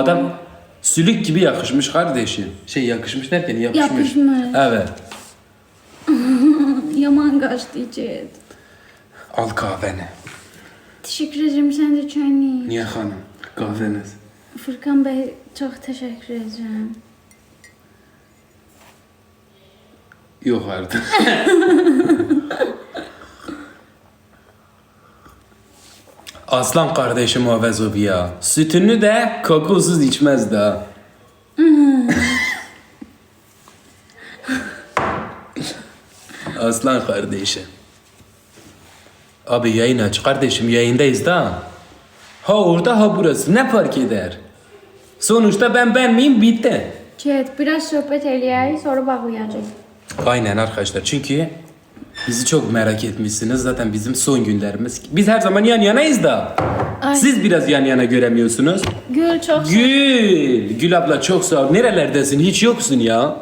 Adam sülük gibi yakışmış kardeşim. Şey yakışmış derken yakışmış. Yapışmış. Evet. Yaman qaçdı içeri. Al kahveni. Teşekkür ederim sen de çayını. Niye hanım? Kahveniz. Furkan Bey çok teşekkür ederim. Yok artık. Aslan kardeşim Avezobi ya. Sütünü de kakosuz içmez daha. Aslan kardeşim. Abi yayın aç kardeşim yayındayız da. Ha orada ha burası ne fark eder? Sonuçta ben ben miyim bitti. Ket biraz sohbet eləyək, sonra bağlayacağıq. Aynen arkadaşlar çünkü bizi çok merak etmişsiniz zaten bizim son günlerimiz. Biz her zaman yan yanayız da. Ay. Siz biraz yan yana göremiyorsunuz. Gül çok Gül, Gül abla çok sağ ol. Nerelerdesin? Hiç yoksun ya.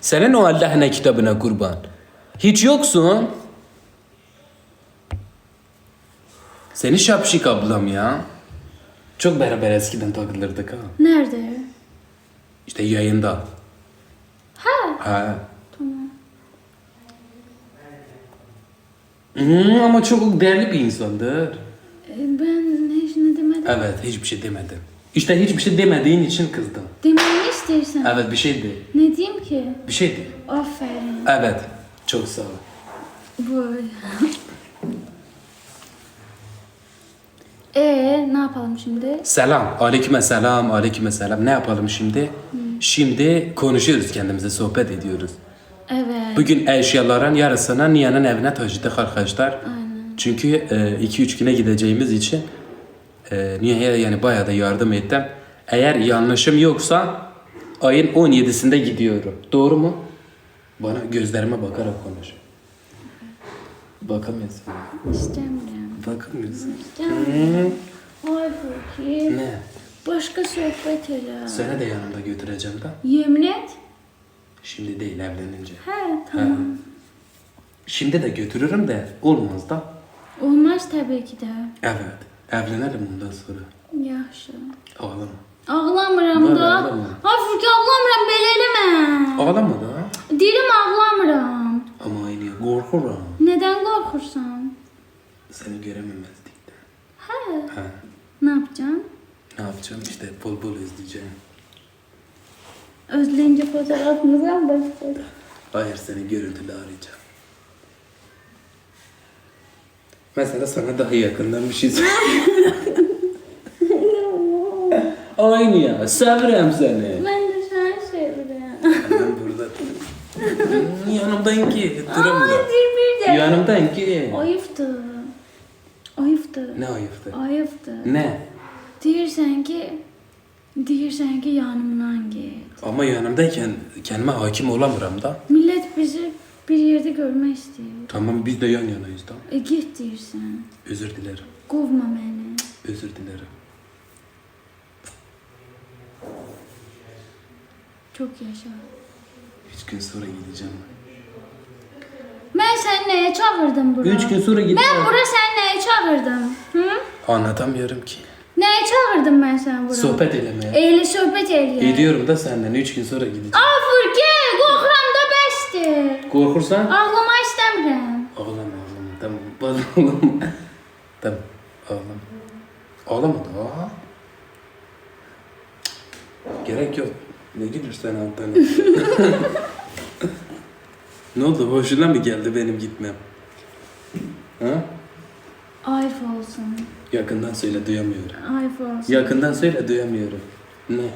Senin o Allah'ına kitabına kurban. Hiç yoksun. Seni şapşik ablam ya. Çok beraber eskiden takılırdık ha. Nerede? İşte yayında. Ha. Ha. Hmm, ama çok değerli bir insandır. E, Ben hiç ne demedim. Evet, hiçbir şey demedin. İşte hiçbir şey demediğin için kızdım. Deməyini istəyirsən. Evet, bir şeydi. Ne diyeyim ki? Bir şeydi. Aferin. Evet, çok sağ ol. Böyle. Ee, ne yapalım şimdi? Selam, aleyküm selam, aleyküm selam. Ne yapalım şimdi? Şimdi konuşuyoruz kendimize, sohbet ediyoruz. Evet. Bugün eşyaların yarısını Nihan'ın evine taşıdık arkadaşlar. Aynen. Çünkü 2-3 güne gideceğimiz için e, Nihan'a yani bayağı da yardım ettim. Eğer yanlışım yoksa ayın 17'sinde gidiyorum. Doğru mu? Bana gözlerime bakarak konuş. Bakamıyorsun. İstemiyorum. Bakamıyorsun. İstemiyorum. Ay. Ne? Başka sohbet elə. Seni de yanımda götüreceğim da. Yemin et. Şimdi değil evlenince. He tamam. Şimdi de götürürüm de olmaz da. Olmaz tabii ki de. Evet. Evlenelim bundan sonra. Yaxşı. Ağlama. Ağlamıram da. ağlama. Ay Furki ağlamıram belə eləmə. Ağlama da. Deyirəm ağlamıram. Ama aynı korkuram. Nədən qorxursan? Seni görememezlikten. Hə. Ha. Ne yapacaksın? Ne yapacağım? İşte bol bol izleyeceğim. Özleyince fotoğrafımıza mı bakacağız? Hayır seni görüntülü arayacağım. Mesela sana daha yakından bir şey söyleyeyim. Aynı ya. Severim seni. Ben de sana seviyorum. Ben burada. Yanımdayım ki. Duramıyorum. bir de. Yanımdayım ki. Ayıptı. Ayıptı. Ne ayıptı? Ayıptı. Ne? Deyirsən ki, deyirsən ki yanımdan git. Ama yanımdayken kendime hakim olamıyorum da. Millət bizi bir yerdə görmək istəyir. Tamam biz de yan yanayız da. E git deyirsən. Özür dilerim. Qovma məni. Özür dilerim. Çox yaşa. Üç gün sonra gideceğim. Mən səni nəyə çağırdım bura? Üç gün sonra Mən gideceğim. bura səni nəyə çağırdım? Hı? Anlatamıyorum ki. Nəyə çağırdım mən səni bura? Sohbet elemeye. Elə söhbət eləyək. Ediyorum da senden. Üç gün sonra gideceğim. Aa Furki, qorxuram da bəsdir. Korkursan? Ağlamaq istəmirəm. Ağlama ağlama. Tamam. Bana ağlama. tamam. Ağlama. Ağlama da. Gerek yok. Ne gülürsen alttan. ne oldu? Hoşuna mı geldi benim gitmem? Ha? Ayıp olsun. Yakından söyle duyamıyorum. Olsun. Yakından söyle duyamıyorum. Ne?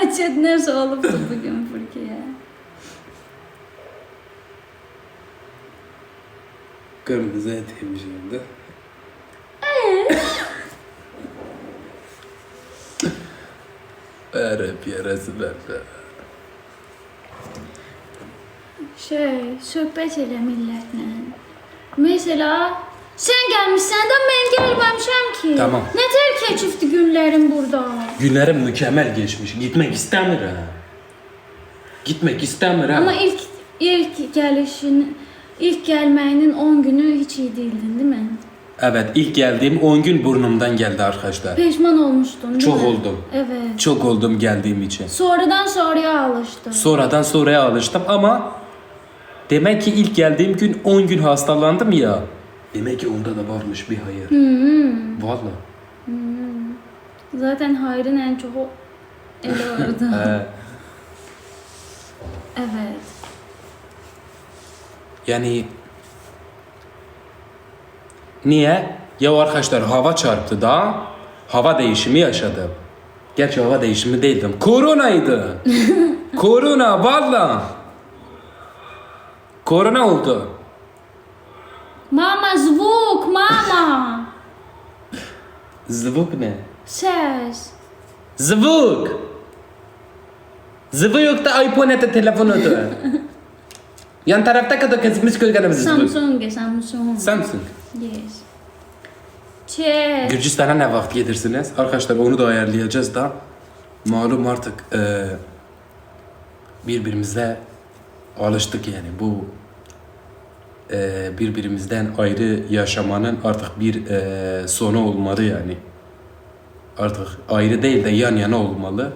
Açet nəsə olubdu bugün Furkiyə. Kırmızı et yemiş orada. Arap yarası bende. Şey, söhbət elə millətlə. Mesela sən gəlmişsən də mən gəlməmişəm ki. Tamam. Nə tər keçibdi günlərim burada? Günlerim mükemmel geçmiş. Gitmek istemiyorum. Gitmek istemiyorum. Amma ilk ilk gəlişin, ilk gəlməyinin 10 günü heç iyi değildin, değil mi? Evet ilk geldiğim 10 gün burnumdan geldi arkadaşlar. Pişman olmuştun değil Çok mi? oldum. Evet. Çok oldum geldiğim için. Sonradan sonraya alıştın. Sonradan sonraya alıştım ama demek ki ilk geldiğim gün 10 gün hastalandım ya. Demek ki onda da varmış bir hayır. Hmm. Valla. Zaten hayrın en çok o eli orada. Evet. yani niye? Ya arkadaşlar hava çarptı da hava değişimi yaşadım. Gerçi hava değişimi değildim. Koronaydı. Korona valla. Korona oldu. Mama zvuk, mama. Zvuk ne? Ses. Zvuk. Zvuk da iPhone'te telefonudur. Yan tarafta kadar kesmiş koyganımız zvuk. Samsung, Samsung. Samsung. Yes. Çek. Gürcistan'a ne vakit gelirsiniz? Arkadaşlar onu da ayarlayacağız da. Malum artık e, birbirimize alıştık yani. Bu e, birbirimizden ayrı yaşamanın artık bir e, sonu olmalı yani. Artık ayrı değil de yan yana olmalı.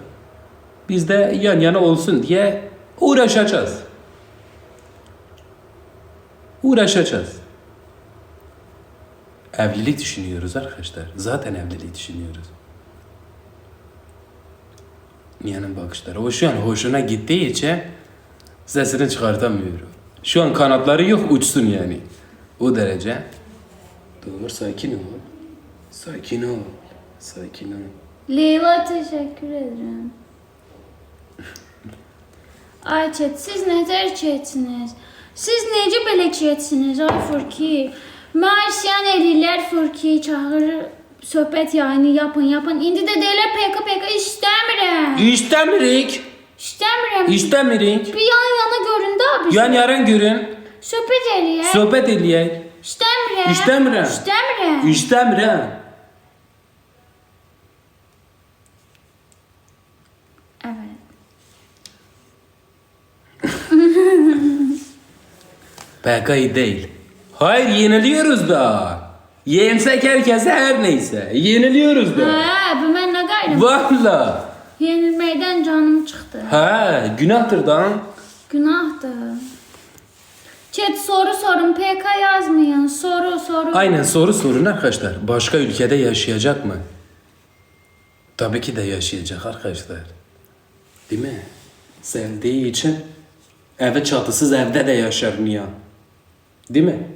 Biz de yan yana olsun diye uğraşacağız. Uğraşacağız. Evlilik düşünüyoruz arkadaşlar. Zaten evliliği düşünüyoruz. Nihan'ın bakışları. O şu an hoşuna gittiği için sesini çıkartamıyor. Şu an kanatları yok uçsun yani. O derece. Dur sakin ol. Sakin ol. Sakin ol. Leyla teşekkür ederim. Ay chat siz neler chatsiniz? Siz nece belə chatsiniz ay Furki? Marsiyan elilər Furki çağırır söhbət yayını yapın yapın. İndi də deyirlər PK PK istəmirəm. İstəmirəm. İstemirik. Bir yan yana görün də abi. Yan yarın görün. Söhbət eləyək. Sohbet eləyək. İstəmirəm. İstəmirəm. İstəmirəm. İstemirim. Evet. PK'yı değil. Hayır yeniliyoruz da. Yensek herkese her neyse. Yeniliyoruz da. Ha, bu mən nə qayrım? Valla. Yenilməkdən canım çıxdı. Ha günahtır da. Günahdır. Chat soru sorun, PK yazmayın. Soru soru. Aynen soru sorun arkadaşlar. Başka ülkede yaşayacak mı? Tabii ki de yaşayacak arkadaşlar. Değil mi? Sevdiği için evi çatısız evde de yaşar Nihan. Değil mi?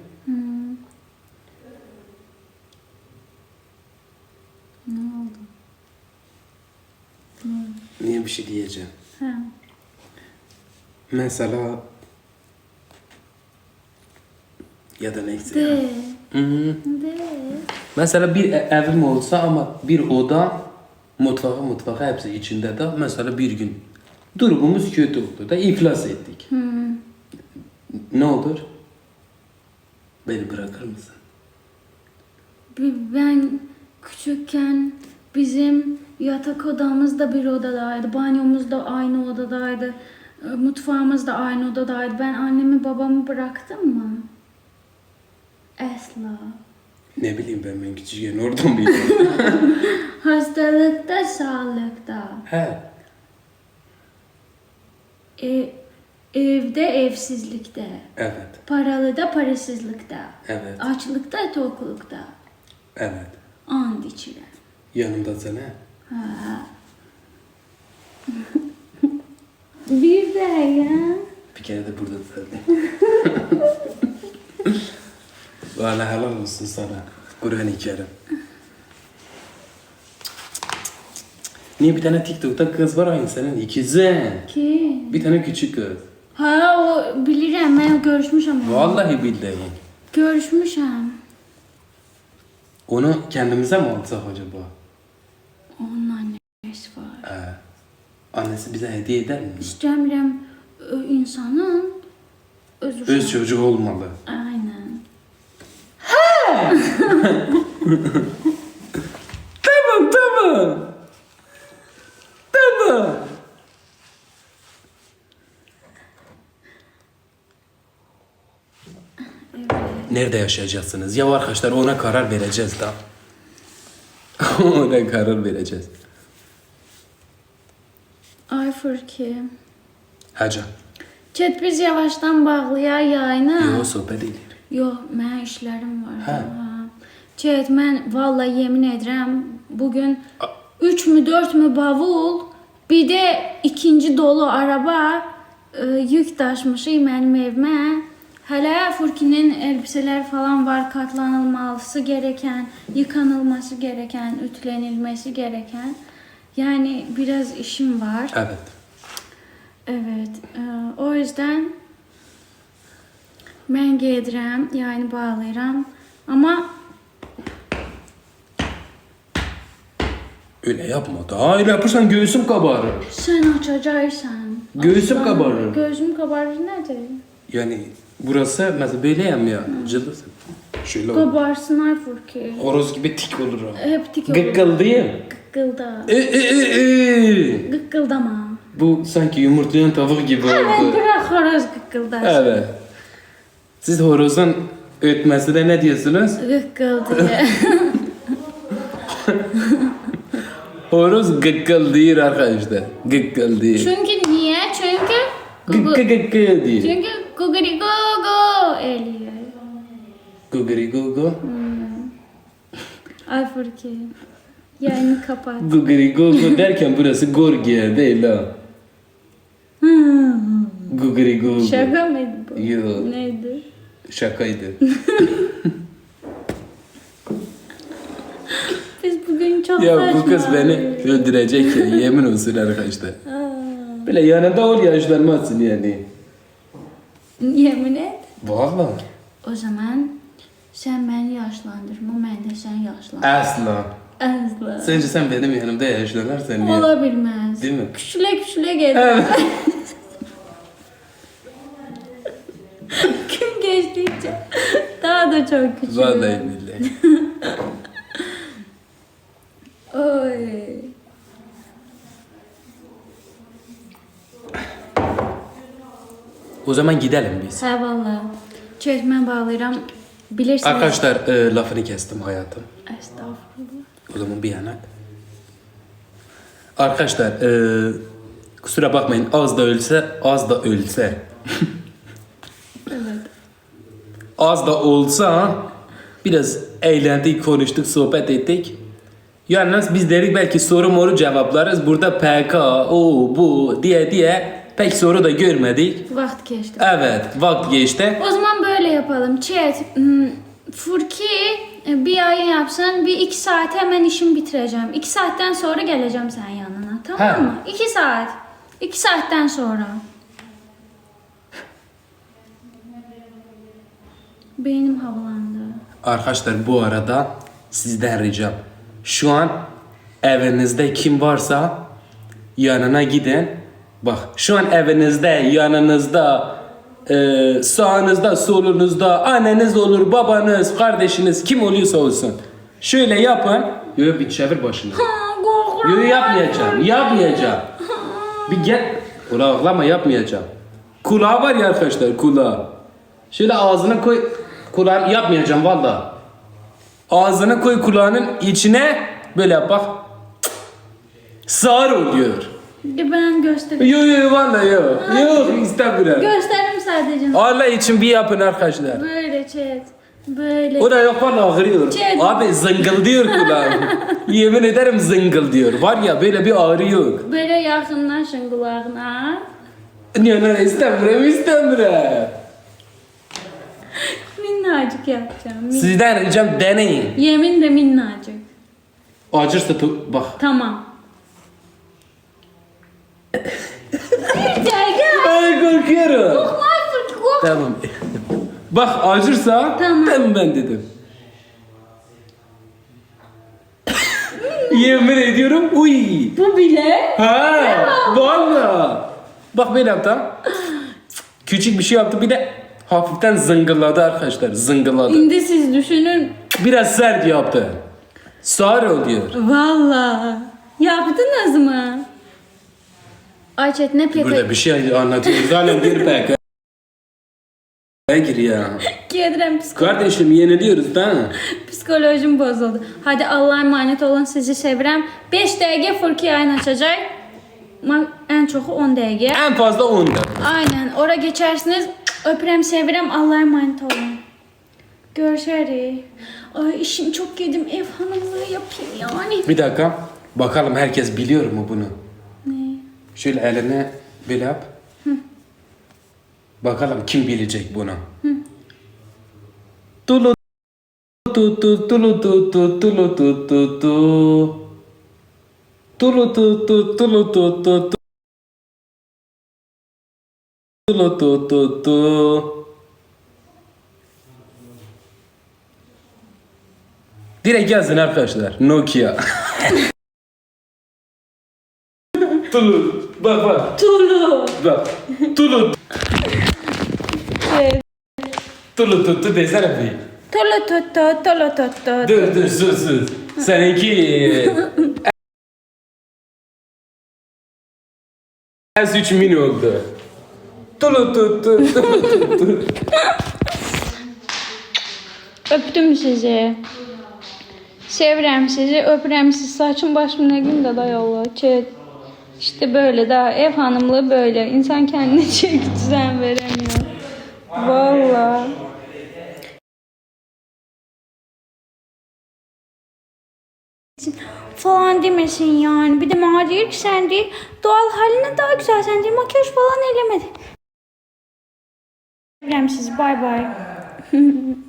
Niye bir şey diyeceğim? Ha. Mesela ya da neyse. De. Hı -hı. De. Mesela bir e- evim olsa ama bir oda mutfağı mutfağı hepsi içinde de mesela bir gün durumumuz kötü oldu da iflas ettik. Ne olur? Beni bırakır mısın? Ben küçükken bizim yatak odamız da bir odadaydı. Banyomuz da aynı odadaydı. e, Mutfağımız da aynı odadaydı. Ben annemi babamı bıraktım mı? Asla. Ne bileyim ben ben küçükken oradan biliyorum. Hastalıkta, sağlıkta. He. E, evde, evsizlikte. Evet. Paralıda, parasızlıkta. Evet. Açlıkta, toklukta. Evet. And içiren. Yanımda sen he. Ha. bir de ya. Bir kere de burada söyledim. Valla helal olsun sana. Kur'an-ı Kerim. Niye bir tane TikTok'ta kız var aynı senin ikizi. Ki? Bir tane küçük kız. Ha o bilirim ben görüşmüşüm. Vallahi billahi. Görüşmüşüm. Onu kendimize mi alsak acaba? Onun annesi var. Ee, annesi bize hediye eder mi? İstəmirəm ö, insanın öz uşağı. Öz çocuğu olmalı. Aynen. Tamam tamam. Tamam. Evet. nerede yaşayacaksınız? Ya arkadaşlar ona karar vereceğiz da. ona karar vereceğiz. Ay Furki. Hacı. Chat biz yavaştan bağlayar yayını. Yo sohbet edelim. Yox, mənim işlərim var. Hə. Chat, mən vallahi yemin edirəm, bu gün 3 mü 4 mü bavul, bir də ikinci dolu araba e, yük daşımışıq mənim evimə. Hələ Furkinin elbisələr falan var, katlanılması gereken, yıkanılması gereken, ütülənilməsi gereken. Yani biraz işim var. Evet. Evet, e, o yüzden mən gedirəm, yani bağlayıram. Ama Öyle yapma da. Öyle yapırsan göğsüm kabarır. sən açacaqsan. Göğsüm kabarır. Gözüm kabarır nedir? Yani burası mesela böyleyim ya. Cılızım. Şöyle olur. Kabarsın ay Furki. Horoz gibi tik olur ha. Hep tik olur. Gıkkıldayım. Gıkkılda. E, e, e, e. Gıkkıldama. Bu sanki yumurtlayan tavuk gibi Evet, oldu. bırak horoz gıkkıldasın. Evet. Siz horozun ötmesine ne diyorsunuz? Gıkkıl diye. Horoz gıkkıldıyor arkadaşlar. Gıkkıldıyor. Çünkü niye? Çünkü Gıkkı gıkkı diyor. çünkü guguri gugu eliyor. Guguri gugu. Ay Furki. Yayını kapat. Guguri gugu derken burası Gorgia değil ha. Guguri gugu. Şaka mıydı bu? Yok. Neydi? Şakaydı. Biz bugün çok ya saçma. bu kız beni öldürecek ya yemin olsun arkadaşlar. Aa, Böyle yanında ol yaşlanmazsın yani. Yemin et. Valla. O zaman sen beni yaşlandırma, ben de sen yaşlan. Asla. Asla. Sence sen benim yanımda yaşlanırsan niye? Olabilmez. Değil mi? Küçüle küçüle gelir. Evet. Gün geçtikçe daha da çok küçülüyor. Vallahi billahi. Oy. O zaman gidelim biz. Hə valla. Çeşmə bağlayıram. Bilirsiniz. Arkadaşlar e, lafını kestim hayatım. Estağfurullah. O zaman bir yana. Arkadaşlar e, kusura bakmayın az da ölse az da ölse Evet. az da olsa biraz eğlendik konuştuk sohbet ettik. Yalnız biz dedik belki soru moru cevaplarız. Burada PK, o bu diye diye pek soru da görmedik. Vaxt keçdi. Evet vakit geçti. O zaman böyle yapalım. Chat, hmm, Furki e, bir ayın yapsın. Bir iki saate hemen işimi bitireceğim. İki saatten sonra geleceğim sen yanına. Tamam Ha. mı? İki saat. İki saatten sonra. Beynim havalandı. Arkadaşlar bu arada sizden ricam. Şu an evinizde kim varsa yanına gidin. Bak şu an evinizde, yanınızda, e, sağınızda, solunuzda, anneniz olur, babanız, kardeşiniz kim oluyorsa olsun. Şöyle yapın. Yok bir çevir başını. Yok yapmayacağım, yapmayacağım. Bir gel. Ula ağlama yapmayacağım. Kulağı var ya arkadaşlar kulağı. Şöyle ağzına koy. Kulağını yapmayacağım valla. Ağzını koy kulağının içine böyle bak. Sağır oluyor. Ben göstereyim. Yok yok valla yok. Yok istemiyorum. Göstereyim sadece. Allah için bir yapın arkadaşlar. Böyle chat. Böyle. O da yok valla ağrıyor. Çek. Abi zıngıldıyor kulağım. Yemin ederim zıngıldıyor. Var ya böyle bir ağrı yok. Böyle yakınlaşın kulağına. Niye ne istemiyorum istemiyorum. Minnacık yapacağım. Min- Sizden ricam deneyin. Yemin de minnacık. Acırsa tu- bak. Tamam. Gel gel. Ay korkuyorum. Korkma Fırk kork. Tamam. Bak acırsa Tamam. tamam ben dedim. Yemin ediyorum uy. Bu bile. Ha, valla. Bak böyle yaptı. Küçük bir şey yaptı bir de hafiften zıngılladı arkadaşlar. Zıngılladı. Şimdi siz düşünün. Biraz sert yaptı. Sağır oluyor. Valla. Yaptınız mı? Ay chat ne pepe. Burada bir şey anlatıyoruz. Hala bir pek. Gir ya. Gedirəm psix- Kardeşim yeniliyoruz da. psikolojim bozuldu. Hadi Allah'a emanet olun. Sizi sevirəm. 5 dəqiqə Furki yayın açacaq. Ma- Ən çoxu 10 dəqiqə. En fazla 10 da. Aynen. Ora geçersiniz. Öpürəm, sevirəm. Allah'a emanet olun. Görüşərik. Ay işim çok yedim. Ev hanımlığı yapayım yani. Bir dakika. Bakalım herkes biliyor mu bunu? Şöyle eline böyle yap. Bakalım kim bilecek bunu. Tulu tu tu tulu tu tu tulu tu tu tu. Tulu tu tu tulu tu tu tu. Tulu tu tu tu. Direkt yazın arkadaşlar. Nokia. Tulu. Bak bak. Tulu. Bak. Tulu. Evet. Tulu tuttu desene bir. Tulu tuttu, tulu tuttu. Dur dur sus sus. Seninki... Az 3 min oldu. Tulu tuttu. Tulu tuttu. Öptüm sizi. Sevirəm sizi, öpürəm sizi. Saçım başım ne gün de dayalı. Çet. İşte böyle daha ev hanımlığı böyle. İnsan kendine çek düzen veremiyor. Vallahi. falan demesin yani. Bir de sen değil doğal haline daha güzel sen değil makyaj falan elemedin. Öpürəm sizi bay bay.